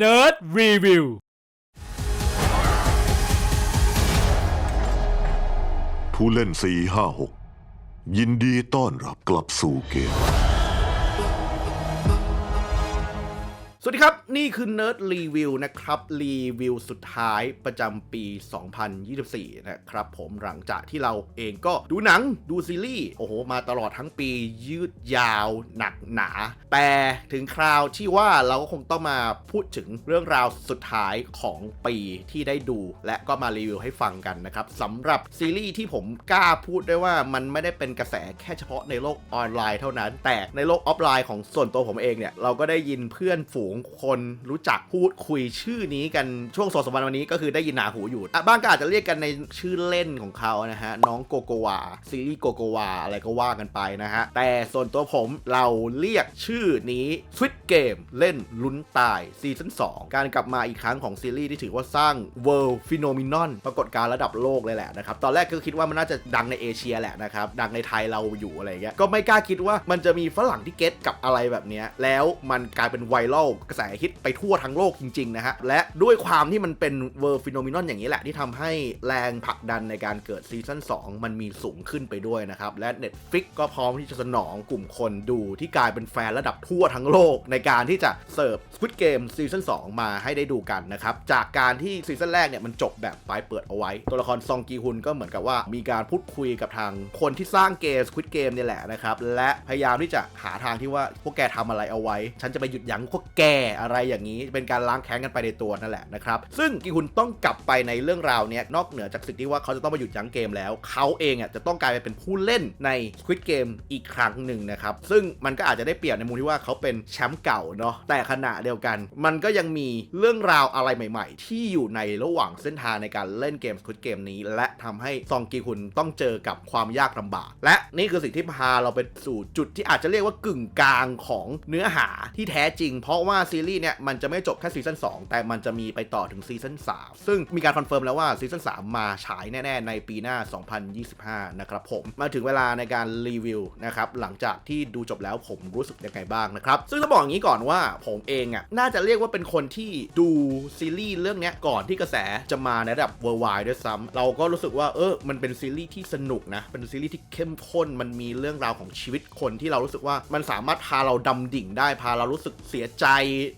Nerd Review ผู้เล่น 456 ยินดีต้อนรับกลับสู่เกม สวัสดีครับ นี่คือ Nerd Review นะครับ รีวิวสุดท้ายประจำปี 2024 นะครับผมหลังจากที่เราเองก็ดูหนังดูซีรีส์ โอ้โห มาตลอดทั้งปียืดยาวหนักหนา แต่ถึงคราวที่ว่าเราก็คงต้องมาพูดถึงเรื่องราวสุดท้ายของปีที่ได้ดู และก็มารีวิวให้ฟังกันนะครับสำหรับซีรีส์ที่ผมกล้าพูดได้ว่ามันไม่ได้เป็นกระแสแค่เฉพาะในโลกออนไลน์เท่านั้น แต่ในโลกออฟไลน์ของส่วนตัวผมเองเนี่ยเราก็ได้ยินเพื่อนฝูงคนรู้จักพูดคุยชื่อนี้กันช่วงสองสามวันวันนี้ก็คือได้ยินหนาหูอยู่บ้างก็อาจจะเรียกกันในชื่อเล่นของเขานะฮะ น้องโกโกวาซีรีส์โกโกวาอะไรก็ว่ากันไปนะฮะ แต่ส่วนตัวผมเราเรียกชื่อนี้ Squid Game เล่นลุ้นตายซีซั่น2 การกลับมาอีกครั้งของซีรีส์ที่ถือว่าสร้าง World Phenomenon ปรากฏการณ์ระดับโลกเลยแหละนะครับ ตอนแรกก็คิดว่ามันน่าจะดังในเอเชียแหละนะครับ ดังในไทยเราอยู่อะไรเงี้ยก็ไม่กล้าคิดว่ามันจะมีฝรั่งที่เก็ตกับอะไรแบบนี้แล้วมันกลายเป็นไวรัลกระแสฮิตไปทั่วทั้งโลกจริงๆนะฮะ และด้วยความที่มันเป็น World Phenomenon อย่างนี้แหละ ที่ทำให้แรงผลักดันในการเกิดซีซั่น2 มันมีสูงขึ้นไปด้วยนะครับ และ Netflix ก็พร้อมที่จะสนองกลุ่มคนดูที่กลายเป็นแฟนระดับทั่วทั้งโลก ในการที่จะเสิร์ฟ Squid Game ซีซั่น2 มาให้ได้ดูกันนะครับจากการที่ซีซั่นแรกเนี่ยมันจบแบบปลายเปิดเอาไว้ ตัวละครซองกีฮุนก็เหมือนกับว่ามีการพูดคุยกับทางคนที่สร้างเกม Squid Game เนี่ยแหละนะครับและพยายามที่จะหาทางที่ว่าพวกแกทำอะไรเอาไว้ ฉันจะไปหยุดยั้งพวกแกอะไรอย่างนี้เป็นการล้างแค้นกันไปในตัวนั่นแหละนะครับซึ่งกีฮุนต้องกลับไปในเรื่องราวเนี้ยนอกเหนือจากสิ่งที่ว่าเขาจะต้องมาหยุดยั้งเกมแล้วเขาเองอะจะต้องกลายไปเป็นผู้เล่นใน Squid Game อีกครั้งหนึ่งนะครับซึ่งมันก็อาจจะได้เปรียบในมุมที่ว่าเขาเป็นแชมป์เก่าเนาะแต่ขณะเดียวกัน มันก็ยังมีเรื่องราวอะไรใหม่ ๆ ที่อยู่ในระหว่างเส้นทางในการเล่นเกม Squid Game นี้ และทำให้ซองกีฮุนต้องเจอกับความยากลำบาก และนี่คือสิ่งที่พาเราไปสู่จุดที่อาจจะเรียกว่ากึ่งกลางของเนื้อหาที่แท้จริง เพราะว่าซีรีส์เนี่ยมันจะไม่จบแค่ซีซั่น2แต่มันจะมีไปต่อถึงซีซั่น3ซึ่งมีการคอนเฟิร์มแล้วว่าซีซั่น3มาฉายแน่ ๆ ในปีหน้า 2025 นะครับผม มาถึงเวลาในการรีวิวนะครับ หลังจากที่ดูจบแล้วผมรู้สึกยังไงบ้างนะครับ ซึ่งต้องบอกอย่างนี้ก่อนว่าผมเองอะน่าจะเรียกว่าเป็นคนที่ดูซีรีส์เรื่องเนี้ยก่อนที่กระแสจะมาในระดับ worldwide ด้วยซ้ำเราก็รู้สึกว่าเออมันเป็นซีรีส์ที่สนุกนะเป็นซีรีส์ที่เข้มข้นมันมีเรื่องราวของชีวิตคนที่เรารู้สึกว่ามันสามารถพาเราดำดิ่งได้พาเรารู้สึกเสียใจ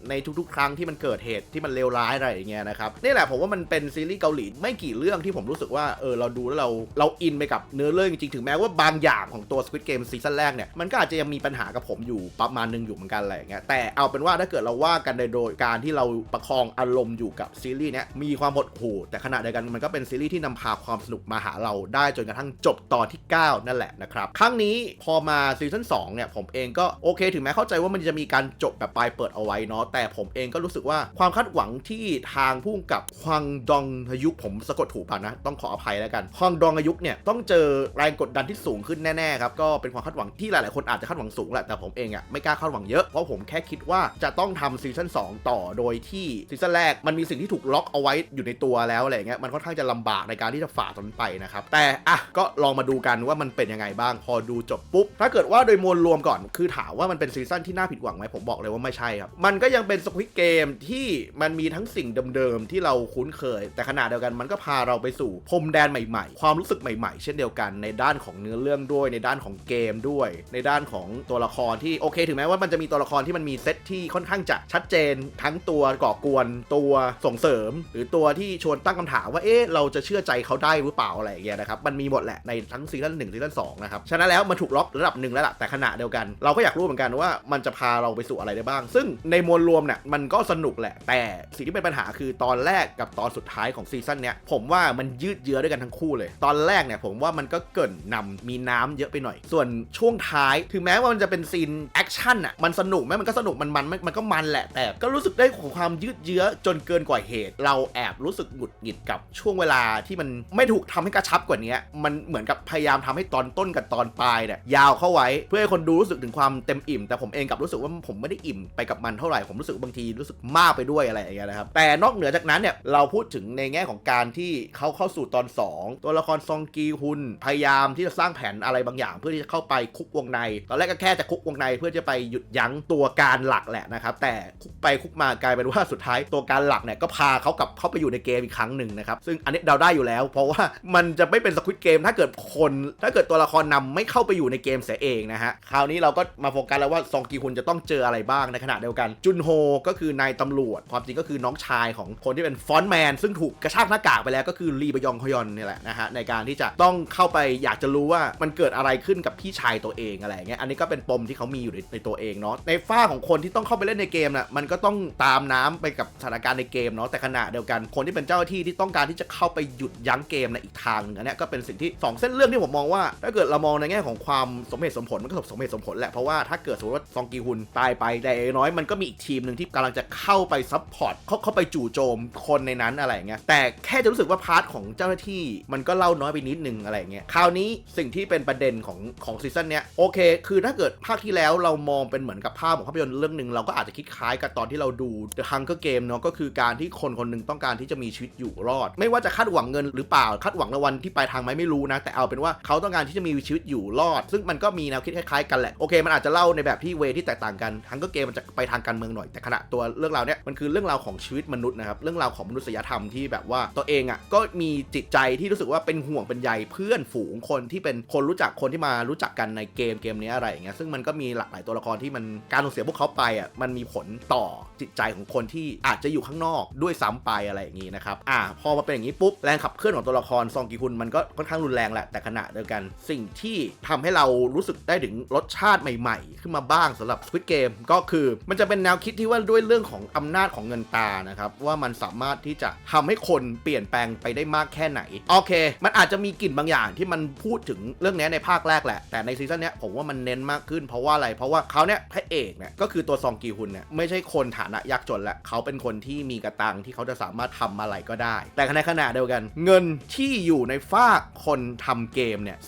ในทุกๆ ครั้งที่มันเกิดเหตุที่มันเลวร้ายอะไรอย่างเงี้ยนะครับนี่แหละผมว่ามันเป็นซีรีส์เกาหลีไม่กี่เรื่องที่ผมรู้สึกว่าเออเราดูแล้วเราเราอินไปกับเนื้อเรื่องจริงๆถึงแม้ว่าบางอย่างของตัว Squid Game ซีซั่นแรกเนี่ยมันก็อาจจะยังมีปัญหากับผมอยู่ประมาณหนึงอยู่เหมือนกันอะไรอย่างเงี้ยแต่เอาเป็นว่าถ้าเกิดเราว่ากันในโดยการที่เราประคองอารมณ์อยู่กับซีรีส์เนี้ยมีความหดหู่แต่ขณะเดียวกันมันก็เป็นซีรีส์ที่นำพาความสนุกมาหาเราได้จนกระทั่งจบตอนที่ 9 นั่นแหละนะครับครั้งนี้พอมาซีซั่น2เนี่ยผมเองก็โอเค ถึงแม้เข้าใจว่ามันจะมีการจบแบบปลายเปิดเอาไว้เนาะแต่ผมเองก็รู้สึกว่าความคาดหวังที่ทางผู้กำกับฮวังดองฮยุกผมสะกดถูกป่ะนะ ต้องขออภัยแล้วกันฮวังดองฮยุกเนี่ยต้องเจอแรงกดดันที่สูงขึ้นแน่ๆครับก็เป็นความคาดหวังที่หลายๆคนอาจจะคาดหวังสูงแหละแต่ผมเองอะ่ะไม่กล้าคาดหวังเยอะเพราะผมแค่คิดว่าจะต้องทำซีซั่น2ต่อโดยที่ซีซั่นแรกมันมีสิ่งที่ถูกล็อกเอาไว้อยู่ในตัวแล้วอะไรเงี้ยมันค่อนข้างจะลำบากในการที่จะฝ่าตรงนั้นไปนะครับแต่อะก็ลองมาดูกันว่ามันเป็นยังไงบ้างพอดูจบปุ๊บถ้าเกิดว่าโดยมวลรวมก่อนคือถามว่ามันเป็นซีซั่นที่น่าผิดหวังไหมผมบอกเลยว่าไม่ใช่ครับมันก็ยังเป็นสควิตเกมที่มันมีทั้งสิ่งเดิมๆที่เราคุ้นเคย แต่ขณะเดียวกันมันก็พาเราไปสู่พรมแดนใหม่ๆ ความรู้สึกใหม่ๆ เช่นเดียวกันในด้านของเนื้อเรื่องด้วย ในด้านของเกมด้วย ในด้านของตัวละครที่โอเค ถึงแม้ว่ามันจะมีตัวละครที่มันมีเซตที่ค่อนข้างจะชัดเจน ทั้งตัวก่อกวนตัวส่งเสริม หรือตัวที่ชวนตั้งคำถามว่าเอ๊ะเราจะเชื่อใจเขาได้หรือเปล่าอะไรอย่างเงี้ยนะครับมันมีหมดแหละในทั้งซีซั่นหนึ่งซีซั่นสองนะครับฉะนั้นแล้วมันถูกล็อกระดับหนึ่งแล้วล่ะแต่ขณะเดียวกัน เราก็อยากรู้เหมือนกันว่ามันจะพาเราไปสู่อะไรได้บ้าง ซึ่งในในมวลรวมเนี่ยมันก็สนุกแหละ แต่สิ่งที่เป็นปัญหาคือตอนแรกกับตอนสุดท้ายของซีซั่นเนี้ยผมว่ามันยืดเยื้อด้วยกันทั้งคู่เลย ตอนแรกเนี่ยผมว่ามันก็เกินนำมีน้ำเยอะไปหน่อย ส่วนช่วงท้ายถึงแม้ว่ามันจะเป็นซีนแอคชั่นอะมันสนุกไหมมันก็สนุกมันมันมันก็มันแหละ แต่ก็รู้สึกได้ของความยืดเยื้อจนเกินกว่าเหตุ เราแอบรู้สึกหงุดหงิดกับช่วงเวลาที่มันไม่ถูกทำให้กระชับกว่านี้มันเหมือนกับพยายามทำให้ตอนต้นกับตอนปลายเนี่ยยาวเข้าไว้เพื่อให้คนดูรู้สึกถึงความเต็มอิ่ม แต่ผมเองกลับรู้สึกว่าผมไม่ได้อิ่มไปกับมันเท่าท่าไหร่ผมรู้สึกบางทีรู้สึกมากไปด้วยอะไรอย่างเงี้ยนะครับแต่นอกเหนือจากนั้นเนี่ยเราพูดถึงในแง่ของการที่เขาเข้าสู่ตอน 2 ตัวละครซองกีฮุนพยายามที่จะสร้างแผนอะไรบางอย่าง เพื่อที่จะเข้าไปคุกวงใน ตอนแรกก็แค่จะคุกวงในเพื่อจะไปหยุดยั้งตัวการหลักแหละนะครับแต่คุกไปคุกมากลายเป็นว่าสุดท้ายตัวการหลักเนี่ยก็พาเขากลับเข้าไปอยู่ในเกมอีกครั้งหนึ่งนะครับซึ่งอันนี้เดาได้อยู่แล้ว เพราะว่ามันจะไม่เป็นสควิตเกมถ้าเกิดคนถ้าเกิดตัวละครนำไม่เข้าไปอยู่ในเกมเสียเองนะฮะคราวนี้เราก็มาโฟกัสแล้วว่าซองกีฮุนจะต้องเจออะไรบ้างในขณะเดียวกันจุนโฮก็คือนายตำรวจ ความจริงก็คือน้องชายของคนที่เป็นฟอนต์แมน ซึ่งถูกกระชากหน้ากากไปแล้วก็คือลีบยองฮยอนนี่แหละนะฮะในการที่จะต้องเข้าไปอยากจะรู้ว่ามันเกิดอะไรขึ้นกับพี่ชายตัวเองอะไรเงี้ยอันนี้ก็เป็นปมที่เขามีอยู่ในในตัวเองเนาะในฝ้าของคนที่ต้องเข้าไปเล่นในเกมน่ะมันก็ต้องตามน้ำไปกับสถานการณ์ในเกมเนาะแต่ขณะเดียวกันคนที่เป็นเจ้าที่ที่ต้องการที่จะเข้าไปหยุดยั้งเกมในอีกทางนึงอันเนี้ยก็เป็นสิ่งที่สองเส้นเรื่องที่ผมมองว่า ถ้าเกิดเรามองในแง่ของความสมเหตุสมผลมันก็สมเหตุสมผลแหละเพราะว่าถ้าเกิดสมมติว่าซองกีฮุนตายไปแต่น้อยมันก็มีอีกทีมหนึ่งที่กำลังจะเข้าไปซับพอร์ตเข้าเข้าไปจู่โจมคนในนั้นอะไรเงี้ยแต่แค่จะรู้สึกว่าพาร์ทของเจ้าหน้าที่มันก็เล่าน้อยไปนิดนึงอะไรเงี้ยคราวนี้สิ่งที่เป็นประเด็นของของซีซั่นเนี้ยโอเค คือถ้าเกิดภาคที่แล้วเรามองเป็นเหมือนกับภาพของภาพยนตร์เรื่องหนึ่งเราก็อาจจะคิดคล้ายกับตอนที่เราดู The Hunger Game เนาะก็คือการที่คนคนหนึ่งต้องการที่จะมีชีวิตอยู่รอด ไม่ว่าจะคาดหวังเงินหรือเปล่าคาดหวังรางวัลที่ปลายทางไหมไม่รู้นะ แต่เอาเป็นว่าเขาต้องการที่จะมีชีวิตอยู่รอด ซึ่งมันก็มีแนวคิดคล้ายๆกันแหละโอเค มันอาจจะเล่าในแบบที่เวที่แตกต่างกัน Hunger Game มันจะไปทางการเมืองหน่อยแต่ขณะตัวเรื่องราวเนี้ยมันคือเรื่องราวของชีวิตมนุษย์นะครับเรื่องราวของมนุษยธรรมที่แบบว่าตัวเองอะก็มีจิตใจที่รู้สึกว่าเป็นห่วงเป็นใยเพื่อนฝูงคนที่เป็นคนรู้จักคนที่มารู้จักกันในเกมเกมนี้อะไรอย่างเงี้ยซึ่งมันก็มีหลากหลายตัวละครที่มันการสูญเสียพวกเขาไปอะมันมีผลต่อจิตใจของคนที่อาจจะอยู่ข้างนอกด้วยซ้ำไปอะไรอย่างงี้นะครับอ่าพอมาเป็นอย่างนี้ปุ๊บแรงขับเคลื่อนของตัวละครซองกีฮุนมันก็ค่อนข้างรุนแรงแหละแต่ขณะเดียวกันสิ่งที่ทำให้เรารู้สึกได้ถึงรสชาติใหม่ ๆ ขึ้นมาบ้างสำหรับ Squid Game ก็คือมันจะเป็นแนวคิดที่ว่าด้วยเรื่องของอำนาจของเงินตานะครับว่ามันสามารถที่จะทำให้คนเปลี่ยนแปลงไปได้มากแค่ไหน โอเค มันอาจจะมีกลิ่นบางอย่างที่มันพูดถึงเรื่องนี้ในภาคแรกแหละ แต่ในซีซั่นนี้ผมว่ามันเน้นมากขึ้น เพราะว่าอะไร เพราะว่าเขาเนี่ยพระเอกเนี่ยก็คือตัวซองกีฮุนเนี่ยไม่ใช่คนฐานะยากจนแหละเขาเป็นคนที่มีกระตังที่เขาจะสามารถทำอะไรก็ได้ แต่ในขณะเดียวกัน เงินที่อยู่ในฝากคนทำเกมเนี่ย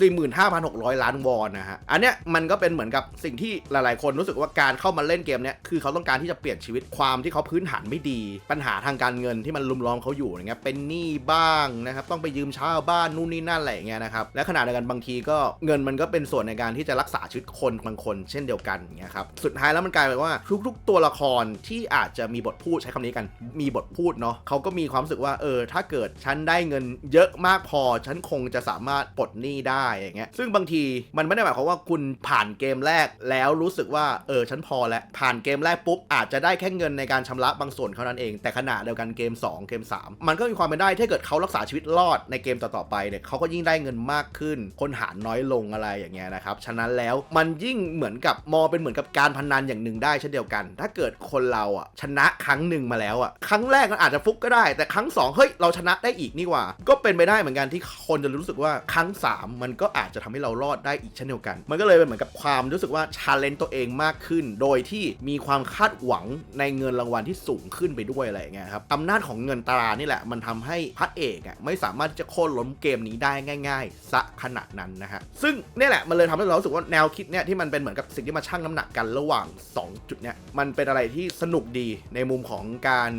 45,600 ล้านวอนนะฮะอันเนี้ยมันก็เป็นเหมือนกับสิ่งที่หลาย ๆ คนรู้สึกว่าการเข้ามาเล่นเกมเนี้ยคือเขาต้องการที่จะเปลี่ยนชีวิตความที่เขาพื้นฐานไม่ดี ปัญหาทางการเงินที่มันลุมล้อมเขาอยู่อย่างเงี้ยเป็นหนี้บ้างนะครับต้องไปยืมเช่าบ้านนู่นนี่นั่นอะไรอย่างเงี้ยนะครับและขณะเดียวกันบางทีก็เงินมันก็เป็นส่วนในการที่จะรักษาชีวิตคนบางคนเช่นเดียวกันอย่างเงี้ยครับสุดท้ายแล้วมันกลายเป็นว่าทุก ๆ ตัวละครที่อาจจะมีบทพูดใช้คำนี้กันมีบทพูดเนาะเขาก็มีความรู้สึกว่าเออถ้าเกิดฉันได้เงินเยอะมากพอ ฉันคงจะสามารถปลดหนี้ได้อย่างเงี้ยซึ่งบางทีมันไม่ได้หมายความว่าคุณผ่านเกมแรกแล้วรู้สึกว่าเออฉันพอแล้วผ่านเกมแรกปุ๊บอาจจะได้แค่เงินในการชำระบางส่วนเท่านั้นเอง แต่ขณะเดียวกันเกม 2 เกม 3 มันก็มีความเป็นได้ถ้าเกิดเขารักษาชีวิตรอดในเกมต่อๆไปเนี่ยเขาก็ยิ่งได้เงินมากขึ้น คนหารน้อยลงอะไรอย่างเงี้ยนะครับฉะนั้นแล้วมันยิ่งเหมือนกับมอเป็นเหมือนกับการพนันอย่างหนึ่งได้เช่นเดียวกัน ถ้าเกิดคนเราอะชนะครั้งหนึ่งมาแล้วอะครั้งแรกมันอาจจะฟุกก็ได้ แต่ครั้งสองเฮ้ยเราชนะได้อีกนี่ว่า ก็เป็นไปได้เหมือนกันที่คนจะรู้สึกว่าครั้งสามมันก็อาจจะทำให้เรารอดได้อีกเช่นเดียวกัน มันก็เลยเป็นเหมือนกับความรู้สึกว่าชาเลนจ์ตัวเองมากขึ้น โดยที่มีความคคาดหวังในเงินรางวัลที่สูงขึ้นไปด้วยอะไรเงี้ยครับอำนาจของเงินตรานี่แหละ มันทำให้พระเอกอะไม่สามารถที่จะโค่นล้มเกมนี้ได้ง่าย ๆ ซะขนาดนั้นนะฮะซึ่งนี่แหละมันเลยทำให้เรารู้สึกว่าแนวคิดเนี่ยที่มันเป็นเหมือนกับสิ่งที่มาชั่งน้ำหนักกันระหว่าง 2 จุดเนี่ยมันเป็นอะไรที่สนุกดีในมุมของการ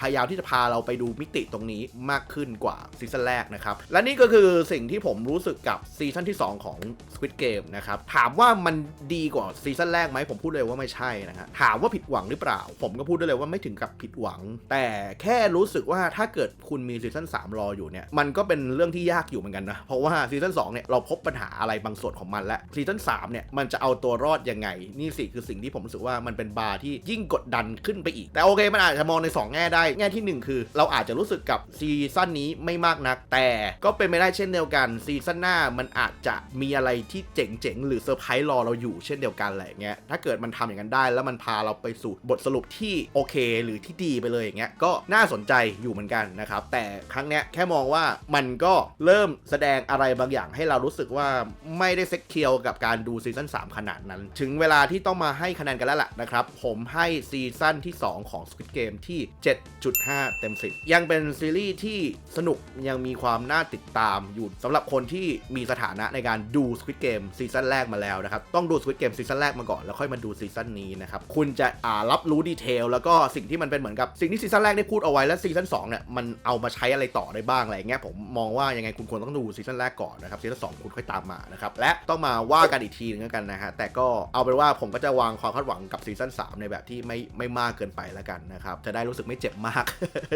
พยายามที่จะพาเราไปดูมิติตรงนี้มากขึ้นกว่าซีซั่นแรกนะครับและนี่ก็คือสิ่งที่ผมรู้สึกกับซีซั่นที่ 2 ของ Squid Game นะครับถามว่ามันดีกว่าซีซั่นแรกไหมผมพูดเลยว่าไม่ใช่นะฮะถามว่าผิดหวังหรือเปล่า ผมก็พูดได้เลยว่าไม่ถึงกับผิดหวัง แต่แค่รู้สึกว่าถ้าเกิดคุณมีซีซั่น3รออยู่เนี่ยมันก็เป็นเรื่องที่ยากอยู่เหมือนกันนะเพราะว่าซีซั่น2เนี่ยเราพบปัญหาอะไรบางส่วนของมันและซีซั่น3เนี่ยมันจะเอาตัวรอดยังไงนี่สิคือสิ่งที่ผมรู้สึกว่ามันเป็นบาร์ที่ยิ่งกดดันขึ้นไปอีก แต่โอเคมันอาจจะมองใน 2 แง่ได้ แง่ทีหนึ่1 คือ เราอาจจะรู้สึกกับซีซั่นนี้ไม่มากนัก แต่ก็เป็นไปได้เช่นเดียวกันซีซั่นหน้ามันอาจจะมีอะไรที่เจ๋งๆหรือเซอร์ไพรส์รอเราอยู่เช่นเดียวกันแหละเงี้ยถ้าเกิดมันทำอย่างนั้นได้ แล้วมันพาเราไปสู่บทสรุปที่โอเค หรือที่ดีไปเลยอย่างเงี้ยก็น่าสนใจอยู่เหมือนกันนะครับ แต่ครั้งเนี้ยแค่มองว่ามันก็เริ่มแสดงอะไรบางอย่างให้เรารู้สึกว่าไม่ได้เซ็กเคียวกับการดูซีซั่น3 ขนาดนั้น ถึงเวลาที่ต้องมาให้คะแนนกันแล้วล่ะนะครับ ผมให้ซีซั่นที่ 2 ของ Squid Game ที่ 7.5 เต็ม 10 ยังเป็นซีรีส์ที่สนุกยังมีความน่าติดตามอยู่สำหรับคนที่มีสถานะในการดู Squid Game ซีซั่นแรกมาแล้วนะครับ ต้องดู Squid Game ซีซั่นแรกมาก่อนแล้วค่อยมาดูซีซั่นนี้นะครับ คุณจะรับรู้ดีเทลแล้วก็สิ่งที่มันเป็นเหมือนกับสิ่งที่ซีซั่นแรกได้พูดเอาไว้และซีซั่น2เนี่ยมันเอามาใช้อะไรต่อได้บ้างอะไรอย่างเงี้ยผมมองว่ายังไงคุณควรต้องดูซีซั่นแรกก่อนนะครับซีซั่นสองคุณค่อยตามมานะครับและต้องมาว่ากันอีกทีนึงกันนะฮะแต่ก็เอาเป็นว่าผมก็จะวางความคาดหวังกับซีซั่น3ในแบบที่ไม่ไม่มากเกินไปแล้วกันนะครับจะได้รู้สึกไม่เจ็บมาก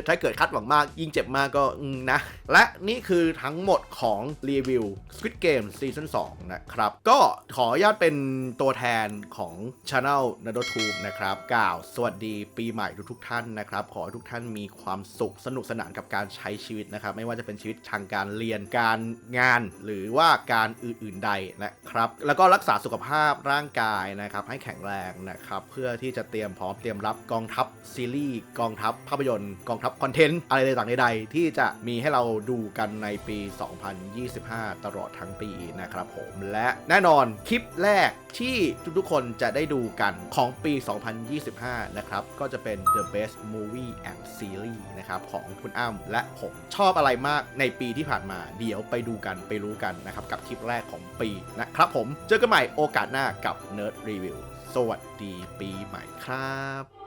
ถ้าเกิดคาดหวังมากยิ่งเจ็บมากก็อืมนะและนี่คือทั้งหมดของรีวิว Squid Game ซีซั่น2นะครับก็ขออนุญาตเป็นตัวแทนของ Channel n a d o t u b e นะครับกล่าว สวัสดีปีใหม่ทุกๆท่านนะครับ ขอให้ทุกท่านมีความสุขสนุกสนานกับการใช้ชีวิตนะครับ ไม่ว่าจะเป็นชีวิตทางการเรียนการงาน หรือว่าการอื่น ๆใดนะครับ แล้วก็รักษาสุขภาพร่างกายนะครับ ให้แข็งแรงนะครับ เพื่อที่จะเตรียมพร้อมเตรียมรับกองทัพซีรีส์กองทัพภาพยนตร์กองทัพคอนเทนต์อะไรต่างๆใดๆที่จะมีให้เราดูกันในปี 2025 ตลอดทั้งปีนะครับผมและแน่นอนคลิปแรกที่ทุกๆคนจะได้ดูกันของปี 2025นะครับ ก็จะเป็น The Best Movie and Series นะครับของคุณอ้ำและผมชอบอะไรมากในปีที่ผ่านมา เดี๋ยวไปดูกันไปรู้กันนะครับ กับคลิปแรกของปีนะครับผม เจอกันใหม่โอกาสหน้ากับ Nerd Review สวัสดีปีใหม่ครับ